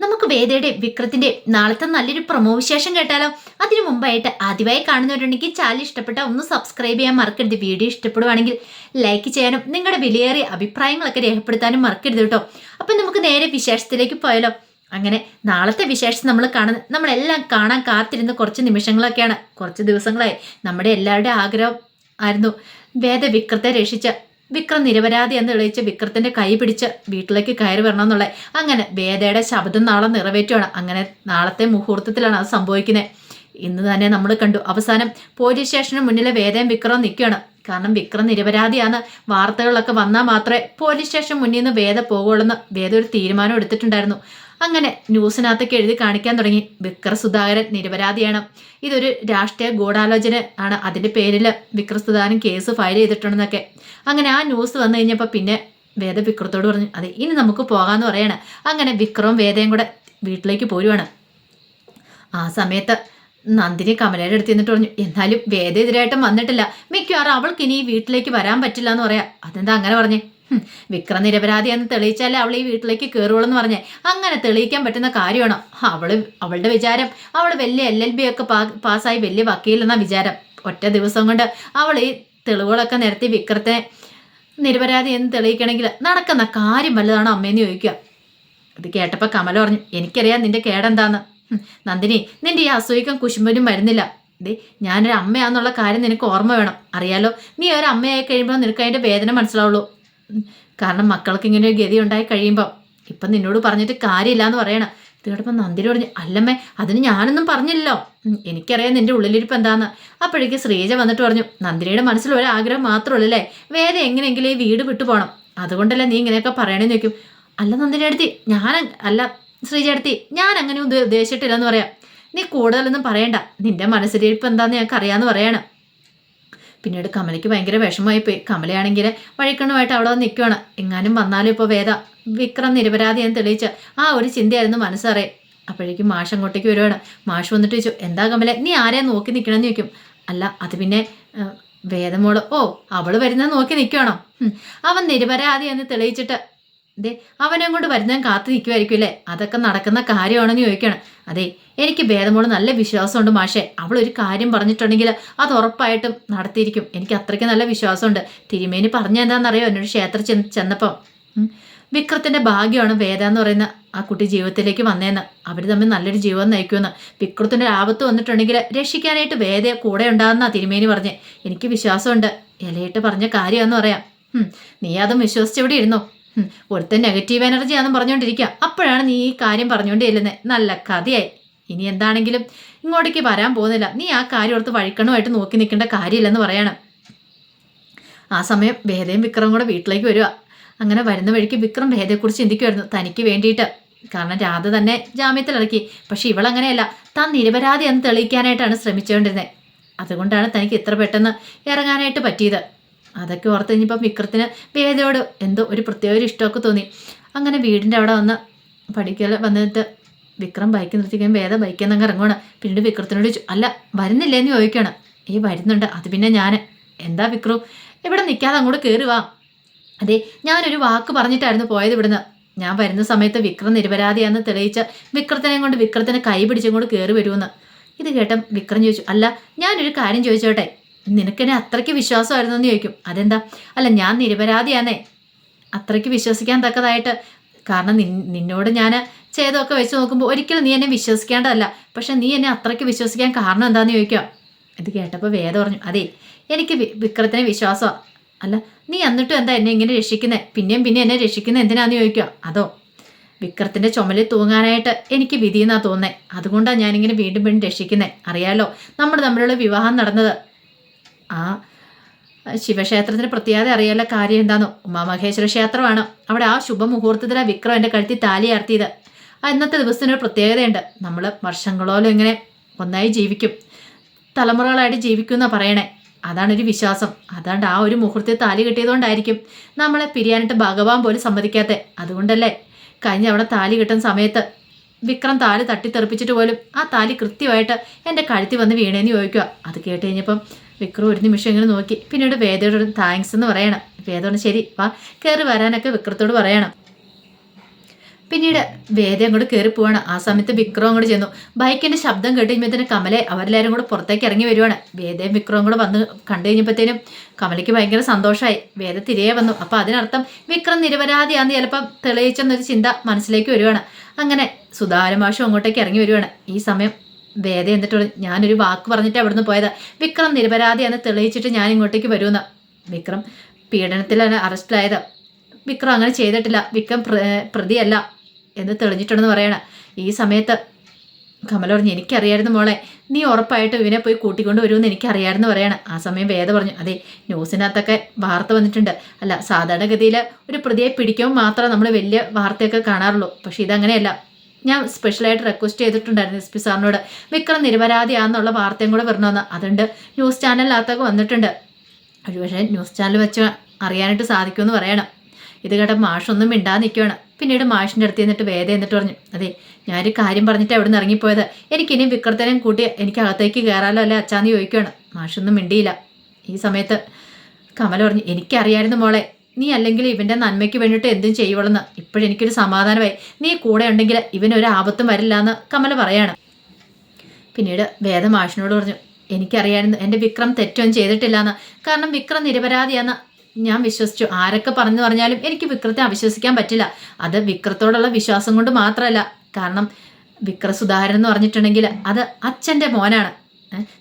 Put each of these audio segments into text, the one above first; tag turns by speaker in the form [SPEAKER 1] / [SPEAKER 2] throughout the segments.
[SPEAKER 1] നമുക്ക് വേദയുടെ വിക്രത്തിന്റെ നാളത്തെ നല്ലൊരു പ്രൊമോ വിശേഷം കേട്ടാലോ? അതിനു മുമ്പായിട്ട് ആദ്യമായി കാണുന്നവരുണ്ടെങ്കിൽ ചാനൽ ഇഷ്ടപ്പെട്ട ഒന്ന് സബ്സ്ക്രൈബ് ചെയ്യാൻ മറക്കരുത്. വീഡിയോ ഇഷ്ടപ്പെടുവാണെങ്കിൽ ലൈക്ക് ചെയ്യാനും നിങ്ങളുടെ വിലയേറിയ അഭിപ്രായങ്ങളൊക്കെ രേഖപ്പെടുത്താനും മറക്കരുത് കേട്ടോ. അപ്പം നമുക്ക് നേരെ വിശേഷത്തിലേക്ക് പോയാലോ? അങ്ങനെ നാളത്തെ വിശേഷം നമ്മൾ കാണുന്ന നമ്മളെല്ലാം കാണാൻ കാത്തിരുന്ന കുറച്ച് നിമിഷങ്ങളൊക്കെയാണ്. കുറച്ച് ദിവസങ്ങളായി. നമ്മുടെ എല്ലാവരുടെ ആഗ്രഹം ആയിരുന്നു വേദവിക്രത്തെ രക്ഷിച്ച വിക്രം നിരപരാധി എന്ന് തെളിയിച്ച് വിക്രത്തിന്റെ കൈ പിടിച്ച് വീട്ടിലേക്ക് കയറി വരണമെന്നുള്ള അങ്ങനെ വേദയുടെ ശബ്ദം നാളെ നിറവേറ്റുകയാണ് അങ്ങനെ നാളത്തെ മുഹൂർത്തത്തിലാണ് അത് സംഭവിക്കുന്നത്. ഇന്ന് തന്നെ നമ്മൾ കണ്ടു. അവസാനം പോലീസ് സ്റ്റേഷന് മുന്നിലെ വേദയും വിക്രവും നിൽക്കുകയാണ്. കാരണം വിക്രം നിരപരാധിയാണ്. വാർത്തകളിലൊക്കെ വന്നാൽ മാത്രമേ പോലീസ് സ്റ്റേഷൻ മുന്നിൽ നിന്ന് വേദ പോകുള്ളൂ വേദ ഒരു തീരുമാനം എടുത്തിട്ടുണ്ടായിരുന്നു. അങ്ങനെ ന്യൂസിനകത്തൊക്കെ എഴുതി കാണിക്കാൻ തുടങ്ങി. വിക്ര സുധാകരൻ നിരപരാധിയാണ്. ഇതൊരു രാഷ്ട്രീയ ഗൂഢാലോചന ആണ്. അതിന്റെ പേരിൽ വിക്ര സുധാകരൻ കേസ് ഫയൽ ചെയ്തിട്ടുണ്ടെന്നൊക്കെ. അങ്ങനെ ആ ന്യൂസ് വന്നു കഴിഞ്ഞപ്പോൾ പിന്നെ വേദ വിക്രത്തോട് പറഞ്ഞു അതെ ഇനി നമുക്ക് പോകാമെന്ന് പറയാണ്. അങ്ങനെ വിക്രവും വേദയും കൂടെ വീട്ടിലേക്ക് പോരുവാണ്. ആ സമയത്ത് നന്ദിനി കമലയുടെ അടുത്ത് നിന്നിട്ട് പറഞ്ഞു എന്നാലും വേദ എതിരായിട്ടും വന്നിട്ടില്ല. മിക്കവാറും അവൾക്ക് ഇനി വീട്ടിലേക്ക് വരാൻ പറ്റില്ല എന്ന് പറയാം. അതെന്താ അങ്ങനെ പറഞ്ഞേ? ഹും, നിരപരാധി എന്ന് തെളിയിച്ചാലേ അവൾ ഈ വീട്ടിലേക്ക് കയറുള്ളൂ എന്ന് പറഞ്ഞേ. അങ്ങനെ തെളിയിക്കാൻ പറ്റുന്ന കാര്യമാണോ? അവൾ അവളുടെ വിചാരം അവൾ വലിയ എൽ എൽ ബി ഒക്കെ പാ- പാസ്സായി വലിയ വക്കീലെന്ന വിചാരം. ഒറ്റ ദിവസം കൊണ്ട് അവൾ ഈ തെളിവുകളൊക്കെ നിരത്തി വിക്രത്തെ നിരപരാധി എന്ന് തെളിയിക്കണമെങ്കിൽ നടക്കുന്ന കാര്യം വല്ലതാണോ അമ്മയെന്ന് ചോദിക്കുക. അത് കേട്ടപ്പോൾ കമല പറഞ്ഞു എനിക്കറിയാം നിന്റെ കേടെന്താന്ന്. നന്ദിനി നിന്റെ ഈ അസൂയക്കും കുശുമ്പനും വരുന്നില്ല. ദേ ഞാനൊരു അമ്മയാന്നുള്ള കാര്യം നിനക്ക് ഓർമ്മ വേണം. അറിയാലോ നീ ഒരു അമ്മയായി കഴിയുമ്പോൾ നിനക്ക് അതിന്റെ വേദന മനസ്സിലാവുള്ളൂ. കാരണം മക്കൾക്ക് ഇങ്ങനെ ഒരു ഗതി ഉണ്ടായി കഴിയുമ്പോൾ ഇപ്പം നിന്നോട് പറഞ്ഞിട്ട് കാര്യമില്ല എന്ന് പറയണം. ഇത് കേട്ടപ്പോൾ നന്ദിനി പറഞ്ഞു അല്ലമ്മേ അതിന് ഞാനൊന്നും പറഞ്ഞില്ലല്ലോ. എനിക്കറിയാം നിന്റെ ഉള്ളിലിരിപ്പ് എന്താന്ന്. അപ്പോഴേക്ക് ശ്രീജ വന്നിട്ട് പറഞ്ഞു നന്ദിനിയുടെ മനസ്സിൽ ഒരു ആഗ്രഹം അല്ലേ? വേറെ എങ്ങനെയെങ്കിലും ഈ വീട് വിട്ടു പോകണം അതുകൊണ്ടല്ലേ നീ ഇങ്ങനെയൊക്കെ പറയണേന്ന് ചോദിക്കും. അല്ല നന്ദിനി അടുത്തി ഞാൻ അല്ല ശ്രീജ അടുത്തി ഞാൻ അങ്ങനെ ഉദ്ദ- ഉദ്ദേശിച്ചിട്ടില്ലെന്ന് പറയാം. നീ കൂടുതലൊന്നും പറയണ്ട. നിന്റെ മനസ്സിലിരിപ്പ് എന്താന്ന് ഞങ്ങൾക്ക് അറിയാമെന്ന് പറയാണ്. പിന്നീട് കമലയ്ക്ക് ഭയങ്കര വിഷമമായി പോയി കമലയാണെങ്കിൽ വഴിക്കണ്ണുമായിട്ട് അവിടെ വന്ന് നിൽക്കുകയാണ് എങ്ങാനും വന്നാലും ഇപ്പോൾ വേദ വിക്രം നിരപരാധി എന്ന് തെളിയിച്ച് ആ ഒരു ചിന്തയായിരുന്നു മനസ്സറേ അപ്പോഴേക്കും മാഷ് അങ്ങോട്ടേക്ക് വരുവാണ്. മാഷ് വന്നിട്ട് ചോദിച്ചു എന്താ കമല നീ ആരെയാ നോക്കി നിൽക്കണമെന്ന് ചോദിക്കും. അല്ല അത് പിന്നെ വേദമോൾ. ഓ അവൾ വരുന്നത് നോക്കി നിൽക്കുകയാണോ അവൻ നിരപരാധി എന്ന് തെളിയിച്ചിട്ട് ദേ അവനെ കൊണ്ട് വരുന്ന കാത്തു നിൽക്കുമായിരിക്കും അല്ലേ? അതൊക്കെ നടക്കുന്ന കാര്യമാണെന്ന് ചോദിക്കണം അതെ എനിക്ക് ഭേദമോട് നല്ല വിശ്വാസമുണ്ട് മാഷേ. അവൾ ഒരു കാര്യം പറഞ്ഞിട്ടുണ്ടെങ്കിൽ അത് ഉറപ്പായിട്ടും നടത്തിയിരിക്കും. എനിക്ക് അത്രയ്ക്ക് നല്ല വിശ്വാസമുണ്ട്. തിരുമേനി പറഞ്ഞ എന്താണെന്നറിയോ? എന്നൊരു ക്ഷേത്രം ചെന്ന് ചെന്നപ്പം. വിക്രത്തിന്റെ ഭാഗ്യമാണ് വേദ എന്ന് പറയുന്ന ആ കുട്ടി ജീവിതത്തിലേക്ക് വന്നേന്ന്. അവർ തമ്മിൽ നല്ലൊരു ജീവിതം നയിക്കുമെന്ന്. വിക്രത്തിന്റെ ആപത്ത് വന്നിട്ടുണ്ടെങ്കിൽ രക്ഷിക്കാനായിട്ട് വേദ കൂടെ ഉണ്ടാകുന്ന തിരുമേനി പറഞ്ഞ്. എനിക്ക് വിശ്വാസമുണ്ട്. ഇലയിട്ട് പറഞ്ഞ കാര്യമെന്ന് പറയാം. നീ അതും വിശ്വസിച്ചെവിടെ ഇരുന്നോ? ഒരുത്തൻ നെഗറ്റീവ് എനർജി ആണെന്ന് പറഞ്ഞുകൊണ്ടിരിക്കുക. അപ്പോഴാണ് നീ ഈ കാര്യം പറഞ്ഞുകൊണ്ട് നല്ല കഥയായി. ഇനി എന്താണെങ്കിലും ഇങ്ങോട്ടേക്ക് വരാൻ പോകുന്നില്ല. നീ ആ കാര്യം ഓർത്ത് വഴിക്കണമായിട്ട് നോക്കി നിൽക്കേണ്ട കാര്യമില്ലെന്ന് പറയണം. ആ സമയം ഭേദയും വിക്രമും കൂടെ വീട്ടിലേക്ക് വരിക. അങ്ങനെ വരുന്ന വഴിക്ക് വിക്രം ഭേദയെക്കുറിച്ച് ചിന്തിക്കുമായിരുന്നു. തനിക്ക് വേണ്ടിയിട്ട്. കാരണം രാധ തന്നെ ജാമ്യത്തിൽ ഇറക്കി. പക്ഷെ ഇവളങ്ങനെയല്ല. താൻ നിരപരാധി എന്ന് തെളിയിക്കാനായിട്ടാണ് ശ്രമിച്ചുകൊണ്ടിരുന്നത്. അതുകൊണ്ടാണ് തനിക്ക് ഇത്ര പെട്ടെന്ന് ഇറങ്ങാനായിട്ട് പറ്റിയത്. അതൊക്കെ ഓർത്ത് കഴിഞ്ഞപ്പം വിക്രത്തിന് വേദയോട് എന്തോ ഒരു പ്രത്യേക ഒരു ഇഷ്ടമൊക്കെ തോന്നി. അങ്ങനെ വീടിന്റെ അവിടെ വന്ന് പഠിക്കൽ വന്നിട്ട് വിക്രം ബൈക്ക് നിർത്തിക്കാൻ വേദ ബൈക്കിൽ നിന്ന് ഇറങ്ങുവാണ്. പിന്നീട് വിക്രത്തിനോട് അല്ല വരുന്നില്ലേ? എന്ന് ചോദിക്കുകയാണ്. ഈ വരുന്നുണ്ട്. അത് പിന്നെ ഞാൻ എന്താ വിക്രു? ഇവിടെ നിൽക്കാതെ അങ്ങോട്ട് കയറി വാ. അതെ ഞാനൊരു വാക്ക് പറഞ്ഞിട്ടായിരുന്നു പോയത് ഇവിടുന്ന്. ഞാൻ വരുന്ന സമയത്ത് വിക്രം നിരപരാധിയാന്ന് തെളിയിച്ച വിക്രത്തിനെ കൊണ്ട് വിക്രത്തിനെ കൈ പിടിച്ചങ്ങോട്ട് കയറി വരുമെന്ന് ഇത് കേട്ട വിക്രം ചോദിച്ചു അല്ല ഞാനൊരു കാര്യം ചോദിച്ചോട്ടെ? നിനക്കെന്നെ അത്രയ്ക്ക് വിശ്വാസമായിരുന്നു എന്ന് ചോദിക്കും. അതെന്താ? അല്ല ഞാൻ നിരപരാധിയാണേ അത്രയ്ക്ക് വിശ്വസിക്കാൻ തക്കതായിട്ട്. കാരണം നിൻ- നിന്നോട് ഞാൻ ചെയ്തൊക്കെ വെച്ച് നോക്കുമ്പോൾ ഒരിക്കലും നീ എന്നെ വിശ്വസിക്കേണ്ടതല്ല. പക്ഷെ നീ എന്നെ അത്രയ്ക്ക് വിശ്വസിക്കാൻ കാരണം എന്താണെന്ന് ചോദിക്കുക ഇത് കേട്ടപ്പോൾ വേദം പറഞ്ഞു അതെ എനിക്ക് വിക്രത്തിനെ വിശ്വാസമാണ് അല്ല നീ എന്നിട്ടും എന്താ എന്നെ ഇങ്ങനെ രക്ഷിക്കുന്നത് പിന്നെയും പിന്നെ എന്നെ രക്ഷിക്കുന്നത് എന്തിനാന്ന് ചോദിക്കുക? അതോ വിക്രത്തിന്റെ ചുമലിൽ തൂങ്ങാനായിട്ട് എനിക്ക് വിധിയെന്നാണ് തോന്നുന്നത് അതുകൊണ്ടാണ് ഞാനിങ്ങനെ വീണ്ടും വീണ്ടും രക്ഷിക്കുന്നത് അറിയാലോ നമ്മൾ തമ്മിലുള്ള വിവാഹം നടന്നത്. ആ ശിവക്ഷേത്രത്തിന് പ്രത്യേകത അറിയാനുള്ള കാര്യം എന്താണോ ഉമാമഹേശ്വര ക്ഷേത്രമാണ്. അവിടെ ആ ശുഭമുഹൂർത്തത്തിലാണ് വിക്രം എന്റെ കഴുത്തി താലി ആർത്തിയത്. ആ ഇന്നത്തെ ദിവസത്തിനൊരു പ്രത്യേകതയുണ്ട്. നമ്മൾ വർഷങ്ങളോളം ഇങ്ങനെ ഒന്നായി ജീവിക്കും. തലമുറകളായിട്ട് ജീവിക്കും എന്നാണ് പറയണേ. അതാണ് ഒരു വിശ്വാസം. അതാണ്ട് ആ ഒരു മുഹൂർത്തത്തിൽ താലി കിട്ടിയതുകൊണ്ടായിരിക്കും നമ്മളെ പിരിയാനായിട്ട് ഭഗവാൻ പോലും സമ്മതിക്കാത്ത. അതുകൊണ്ടല്ലേ കഴിഞ്ഞ അവിടെ താലി കിട്ടുന്ന സമയത്ത് വിക്രം താലി തട്ടിത്തെറിപ്പിച്ചിട്ട് പോലും ആ താലി കൃത്യമായിട്ട് എന്റെ കഴുത്തി വന്ന് വീണേന്ന് ചോദിക്കുക അത് കേട്ട് കഴിഞ്ഞപ്പം വിക്രം ഒരു നിമിഷം ഇങ്ങനെ നോക്കി. പിന്നീട് വേദയോട് താങ്ക്സ് എന്ന് പറയണം. വേദോട് ശരി വാ കയറി വരാനൊക്കെ വിക്രത്തോട് പറയണം. പിന്നീട് വേദ അങ്ങോട്ട് കയറി പോവാണ്. ആ സമയത്ത് വിക്രം അങ്ങോട്ട് ചെന്നു. ബൈക്കിന്റെ ശബ്ദം കേട്ട് കഴിഞ്ഞപ്പോഴത്തേനും കമലെ അവരെല്ലാവരും കൂടെ പുറത്തേക്ക് ഇറങ്ങി വരുവാണ്. വേദയും വിക്രവും കൂടെ വന്ന് കണ്ടു കഴിഞ്ഞപ്പോഴത്തേനും കമലയ്ക്ക് ഭയങ്കര സന്തോഷമായി വേദ തിരികെ വന്നു. അപ്പൊ അതിനർത്ഥം വിക്രം നിരപരാധിയാന്ന് ചിലപ്പം തെളിയിച്ചെന്നൊരു ചിന്ത മനസ്സിലേക്ക് വരുവാണ്. അങ്ങനെ സുതാരമാഷം അങ്ങോട്ടേക്ക് ഇറങ്ങി വരുവാണ്. ഈ സമയം വേദ എന്നിട്ട് ഞാനൊരു വാക്ക് പറഞ്ഞിട്ട് അവിടുന്ന് പോയതാ. വിക്രം നിരപരാധിയാന്ന് തെളിയിച്ചിട്ട് ഞാൻ ഇങ്ങോട്ടേക്ക് വരുമെന്ന് വിക്രം പീഡനത്തിലാണ് അറസ്റ്റിലായത്. വിക്രം അങ്ങനെ ചെയ്തിട്ടില്ല. വിക്രം പ്ര- പ്രതിയല്ല എന്ന് തെളിഞ്ഞിട്ടുണ്ടെന്ന് പറയണ ഈ സമയത്ത് കമല പറഞ്ഞു എനിക്കറിയായിരുന്നു മോളെ. നീ ഉറപ്പായിട്ട് ഇവനെ പോയി കൂട്ടിക്കൊണ്ട് വരുമെന്ന് എനിക്കറിയായിരുന്നു പറയണ. ആ സമയം വേദ പറഞ്ഞു അതെ ന്യൂസിനകത്തൊക്കെ വാർത്ത വന്നിട്ടുണ്ട്. അല്ല സാധാരണഗതിയിൽ ഒരു പ്രതിയെ പിടിക്കുമ്പോൾ മാത്രമേ നമ്മൾ വലിയ വാർത്തയൊക്കെ കാണാറുള്ളൂ. പക്ഷേ ഇതങ്ങനെയല്ല. ഞാൻ സ്പെഷ്യലായിട്ട് റിക്വസ്റ്റ് ചെയ്തിട്ടുണ്ടായിരുന്നു എസ് പി സാറിനോട്. വിക്രം നിരപരാധിയാന്നുള്ള വാർത്തയും കൂടെ വരണമെന്ന്. അതുണ്ട്. ന്യൂസ് ചാനലിനകത്തൊക്കെ വന്നിട്ടുണ്ട്. ഒരുപക്ഷെ ന്യൂസ് ചാനൽ വെച്ച് അറിയാനായിട്ട് സാധിക്കുമെന്ന് പറയണം. ഇത് കേട്ട മാഷൊന്നും മിണ്ടാതെ നിൽക്കുകയാണ് പിന്നീട് മാഷിന്റെ അടുത്ത് നിന്നിട്ട് വേദ എന്നിട്ട് പറഞ്ഞു അതെ ഞാനൊരു കാര്യം പറഞ്ഞിട്ട് അവിടെ നിന്ന് ഇറങ്ങിപ്പോയത്. എനിക്കിനി വിക്രത്തനെയും കൂട്ടി എനിക്ക് അകത്തേക്ക് കയറാലോ അല്ലെ അച്ചാന്ന് ചോദിക്കുകയാണ് മാഷൊന്നും മിണ്ടിയില്ല. ഈ സമയത്ത് കമല പറഞ്ഞു എനിക്കറിയായിരുന്നു മോളെ. നീ അല്ലെങ്കിൽ ഇവന്റെ നന്മയ്ക്ക് വേണ്ടിയിട്ട് എന്തും ചെയ്യുവളെന്ന് ഇപ്പോഴെനിക്കൊരു സമാധാനമായി. നീ കൂടെ ഉണ്ടെങ്കിൽ ഇവനൊരു ആപത്തും വരില്ല എന്ന് കമല പറയാണ്. പിന്നീട് വേദമാഷിനോട് പറഞ്ഞു എനിക്കറിയായിരുന്നു എന്റെ വിക്രം തെറ്റൊന്നും ചെയ്തിട്ടില്ല എന്ന്. കാരണം വിക്രം നിരപരാധിയാന്ന് ഞാൻ വിശ്വസിച്ചു. ആരൊക്കെ പറഞ്ഞു പറഞ്ഞാലും എനിക്ക് വിക്രത്തെ അവിശ്വസിക്കാൻ പറ്റില്ല. അത് വിക്രത്തോടുള്ള വിശ്വാസം കൊണ്ട് മാത്രമല്ല. കാരണം വിക്രസുധാരൻ എന്ന് പറഞ്ഞിട്ടുണ്ടെങ്കിൽ അത് അച്ഛന്റെ മോനാണ്.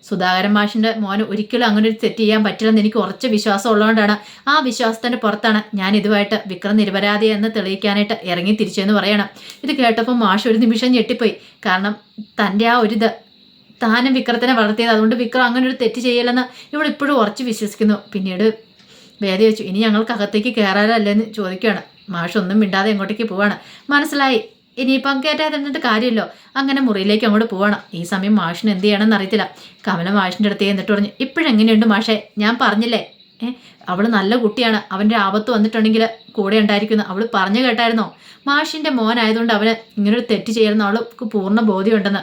[SPEAKER 1] സുധാകരൻ മാഷിന്റെ മോന് ഒരിക്കലും അങ്ങനെ ഒരു തെറ്റ് ചെയ്യാൻ പറ്റില്ലെന്ന് എനിക്ക് ഉറച്ച വിശ്വാസം ഉള്ളതുകൊണ്ടാണ് ആ വിശ്വാസത്തിന്റെ പുറത്താണ് ഞാൻ ഇതുമായിട്ട് വിക്രം നിരപരാധി എന്ന് തെളിയിക്കാനായിട്ട് ഇറങ്ങി തിരിച്ചെന്ന് പറയണം. ഇത് കേട്ടപ്പോൾ മാഷ് ഒരു നിമിഷം ഞെട്ടിപ്പോയി. കാരണം തന്റെ ആ ഒരു ഇത് താനും വിക്രത്തിനെ വളർത്തിയത് അതുകൊണ്ട് വിക്രം അങ്ങനെ ഒരു തെറ്റ് ചെയ്യില്ലെന്ന് ഇവൾ ഇപ്പോഴും ഉറച്ച് വിശ്വസിക്കുന്നു. പിന്നീട് വേദി വെച്ചു. ഇനി ഞങ്ങൾക്ക് അകത്തേക്ക് കയറാനല്ലെന്ന് ചോദിക്കുകയാണ്. മാഷ് ഒന്നും മിണ്ടാതെ എങ്ങോട്ടേക്ക് പോവാണ്. മനസ്സിലായി. ഇനിയിപ്പം കയറ്റാതെ നിന്നിട്ട് കാര്യമില്ലോ. അങ്ങനെ മുറിയിലേക്ക് അങ്ങോട്ട് പോകണം ഈ സമയം മാഷിന് എന്ത് ചെയ്യണമെന്ന് അറിയത്തില്ല. കമല മാഷിന്റെ അടുത്ത് എന്നിട്ട് പറഞ്ഞു ഇപ്പോഴെങ്ങനെയുണ്ട് മാഷേ? ഞാൻ പറഞ്ഞില്ലേ? ഏഹ് അവൾ നല്ല കുട്ടിയാണ്. അവന്റെ ആപത്ത് വന്നിട്ടുണ്ടെങ്കിൽ കൂടെ ഉണ്ടായിരിക്കുന്നു അവൾ പറഞ്ഞു കേട്ടായിരുന്നോ? മാഷിന്റെ മോനായതുകൊണ്ട് അവന് ഇങ്ങനൊരു തെറ്റ് ചെയ്യുന്ന അവൾക്ക് പൂർണ ബോധ്യമുണ്ടെന്ന്.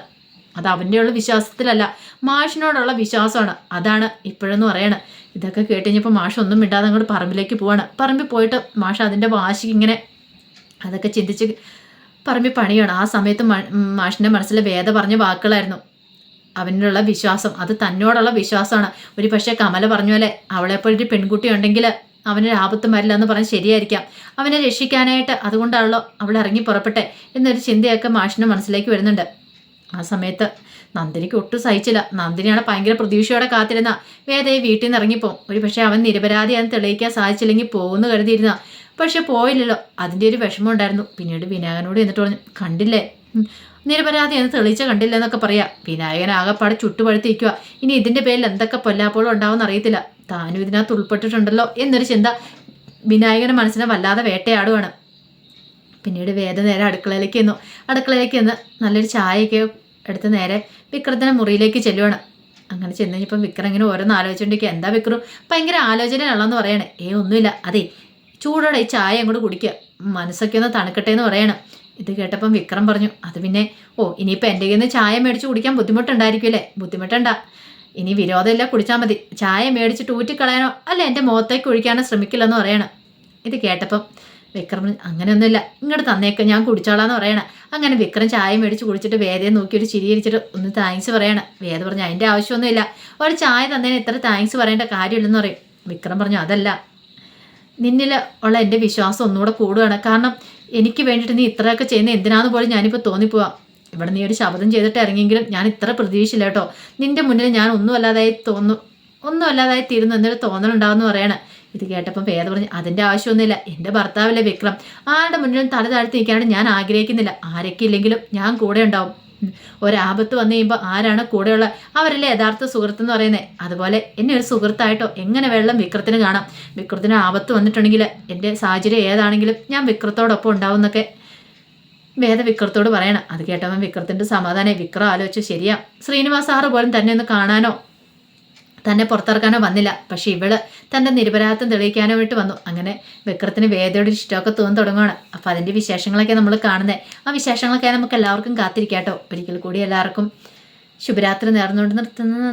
[SPEAKER 1] അത് അവന്റെ ഉള്ള വിശ്വാസത്തിലല്ല മാഷിനോടുള്ള വിശ്വാസമാണ്. അതാണ് ഇപ്പോഴെന്ന് പറയണത് ഇതൊക്കെ കേട്ട് കഴിഞ്ഞപ്പോൾ മാഷ് ഒന്നും മിണ്ടാതെ അങ്ങോട്ട് പറമ്പിലേക്ക് പോവാണ്. പറമ്പിൽ പോയിട്ട് മാഷ് അതിന്റെ വാശിക്ക് ഇങ്ങനെ അതൊക്കെ ചിന്തിച്ച് പറമ്പിൽ പണിയാണ്. ആ സമയത്ത് മാഷിന്റെ മനസ്സിൽ വേദ പറഞ്ഞ വാക്കുകളായിരുന്നു. അവനുള്ള വിശ്വാസം. അത് തന്നോടുള്ള വിശ്വാസമാണ്. ഒരു പക്ഷേ കമല പറഞ്ഞ പോലെ അവളെപ്പോഴൊരു പെൺകുട്ടി ഉണ്ടെങ്കിൽ അവന് ആപത്തും വരില്ല എന്ന് പറഞ്ഞ് ശരിയായിരിക്കാം. അവനെ രക്ഷിക്കാനായിട്ട് അതുകൊണ്ടാണല്ലോ അവൾ ഇറങ്ങി പുറപ്പെട്ടെ എന്നൊരു ചിന്തയൊക്കെ മാഷിന്റെ മനസ്സിലേക്ക് വരുന്നുണ്ട്. ആ സമയത്ത് നന്ദിനിക്ക് ഒട്ടും സഹിച്ചില്ല. നന്ദിനിയാണ് ഭയങ്കര പ്രതീക്ഷയോടെ കാത്തിരുന്ന. വേദയെ വീട്ടിൽ നിന്ന് ഇറങ്ങിപ്പോവും ഒരു പക്ഷേ അവൻ നിരപരാധിയാന്ന് തെളിയിക്കാൻ സാധിച്ചില്ലെങ്കിൽ പോകുമെന്ന് കരുതിയിരുന്ന. പക്ഷെ പോയില്ലല്ലോ. അതിന്റെ ഒരു വിഷമം ഉണ്ടായിരുന്നു. പിന്നീട് വിനായകനോട് എന്നിട്ട് പറഞ്ഞു കണ്ടില്ലേ? നിരപരാധി എന്ന് തെളിയിച്ച കണ്ടില്ല എന്നൊക്കെ പറയാം. വിനായകൻ ആകെപ്പാടെ ചുട്ടുപഴുത്തിരിക്കുക ഇനി ഇതിന്റെ പേരിൽ എന്തൊക്കെ പൊല്ലാപ്പോഴും ഉണ്ടാവും അറിയത്തില്ല. താനും ഇതിനകത്ത് ഉൾപ്പെട്ടിട്ടുണ്ടല്ലോ എന്നൊരു ചിന്ത വിനായകന്റെ മനസ്സിനെ വല്ലാതെ വേട്ടയാടുവാണ്. പിന്നീട് വേദ നേരെ അടുക്കളയിലേക്ക് ചെന്നു. അടുക്കളയിലേക്ക് ചെന്ന് നല്ലൊരു ചായയൊക്കെ എടുത്ത് നേരെ വിക്രത്തിന്റെ മുറിയിലേക്ക് ചെല്ലുവാണ്. അങ്ങനെ ചെന്ന് കഴിഞ്ഞപ്പം വിക്രം ഇങ്ങനെ ഓരോന്ന് ആലോചിച്ചുകൊണ്ടിരിക്കുക എന്താ വിക്രം? ഭയങ്കര ആലോചനയാണെന്ന് പറയണേ. ഏ ഒന്നുമില്ല. അതെ ചൂടോടെ ഈ ചായ അങ്ങോട്ട് കുടിക്കുക. മനസ്സൊക്കെ ഒന്ന് തണുക്കട്ടെ എന്ന് പറയണം. ഇത് കേട്ടപ്പം വിക്രം പറഞ്ഞു അത് പിന്നെ ഓ ഇനിയിപ്പോൾ എന്റെ കയ്യിൽ നിന്ന് ചായ മേടിച്ച് കുടിക്കാൻ ബുദ്ധിമുട്ടുണ്ടായിരിക്കുമല്ലേ ബുദ്ധിമുട്ടണ്ട. ഇനി വിരോധമില്ല കുടിച്ചാൽ മതി. ചായ മേടിച്ചിട്ട് ഊറ്റിക്കളയാനോ അല്ല എന്റെ മുഖത്തേക്ക് ഒഴിക്കാനോ ശ്രമിക്കില്ലെന്ന് പറയണം. ഇത് കേട്ടപ്പം വിക്രം അങ്ങനെയൊന്നുമില്ല. ഇങ്ങോട്ട് തന്നേക്ക് ഞാൻ കുടിച്ചോളാന്ന് പറയണ. അങ്ങനെ വിക്രം ചായ മേടിച്ച് കുടിച്ചിട്ട് വേദയെ നോക്കി ഒരു ചിരിയിരിച്ചിട്ട് ഒന്ന് താങ്ക്സ് പറയണം. വേദ പറഞ്ഞു അതിന്റെ ആവശ്യമൊന്നുമില്ല. ഒരു ചായ തന്നതിന് ഇത്ര താങ്ക്സ് പറയേണ്ട കാര്യമില്ലെന്ന് പറയും. വിക്രം പറഞ്ഞു അതല്ല. നിന്നിൽ ഉള്ള എന്റെ വിശ്വാസം ഒന്നുകൂടെ കൂടുകയാണ്. കാരണം എനിക്ക് വേണ്ടിയിട്ട് നീ ഇത്രയൊക്കെ ചെയ്യുന്ന എന്തിനാന്ന് പോലും ഞാനിപ്പോൾ തോന്നിപ്പോവാം. ഇവിടെ നീ ഒരു ശബ്ദം ചെയ്തിട്ട് ഇറങ്ങിയെങ്കിലും ഞാൻ ഇത്ര പ്രതീക്ഷയില്ല കേട്ടോ. നിന്റെ മുന്നിൽ ഞാൻ ഒന്നും അല്ലാതായി തോന്നു ഒന്നും അല്ലാതായി തീരുന്നു എന്നൊരു തോന്നലുണ്ടാവെന്ന് പറയണേ. ഇത് കേട്ടപ്പം വേദ പറഞ്ഞു അതിന്റെ ആവശ്യമൊന്നുമില്ല. എന്റെ ഭർത്താവിലെ വിക്രം. ആരുടെ മുന്നിലും തല താഴ്ത്തി നിൽക്കാനായിട്ട് ഞാൻ ആഗ്രഹിക്കുന്നില്ല. ആരൊക്കെ ഇല്ലെങ്കിലും ഞാൻ കൂടെ ഉണ്ടാവും. ഒരാപത്ത് വന്നു കഴിയുമ്പോൾ ആരാണ് കൂടെയുള്ള അവരല്ലേ യഥാർത്ഥ സുഹൃത്ത് എന്ന് പറയുന്നത് അതുപോലെ എന്നെ ഒരു സുഹൃത്തായിട്ടോ എങ്ങനെ വെള്ളം വിക്രത്തിന് കാണാം. വിക്രത്തിന് ആപത്ത് വന്നിട്ടുണ്ടെങ്കിൽ എന്റെ സാഹചര്യം ഏതാണെങ്കിലും ഞാൻ വിക്രത്തോടൊപ്പം ഉണ്ടാവും എന്നൊക്കെ വേദ വിക്രത്തോട് പറയണം. അത് കേട്ടവൻ വിക്രത്തിന്റെ സമാധാനം വിക്രം ആലോചിച്ച് ശരിയാ. ശ്രീനിവാസ് സാറ് പോലും തന്നെ ഒന്ന് കാണാനോ തന്നെ പുറത്തിറക്കാനോ വന്നില്ല. പക്ഷെ ഇവൾ തന്റെ നിരപരാധിത്വം തെളിയിക്കാനോ വേണ്ടി വന്നു. അങ്ങനെ വിക്രത്തിന് വേദയുടെ ഇഷ്ടമൊക്കെ തോന്നി തുടങ്ങുകയാണ് അപ്പോൾ അതിന്റെ വിശേഷങ്ങളൊക്കെ നമ്മൾ കാണുന്നത് ആ വിശേഷങ്ങളൊക്കെ നമുക്ക് എല്ലാവർക്കും കാത്തിരിക്കാട്ടോ. ഒരിക്കൽ കൂടി എല്ലാവർക്കും ശുഭരാത്രി നേർന്നുകൊണ്ട് നിർത്തുന്നത്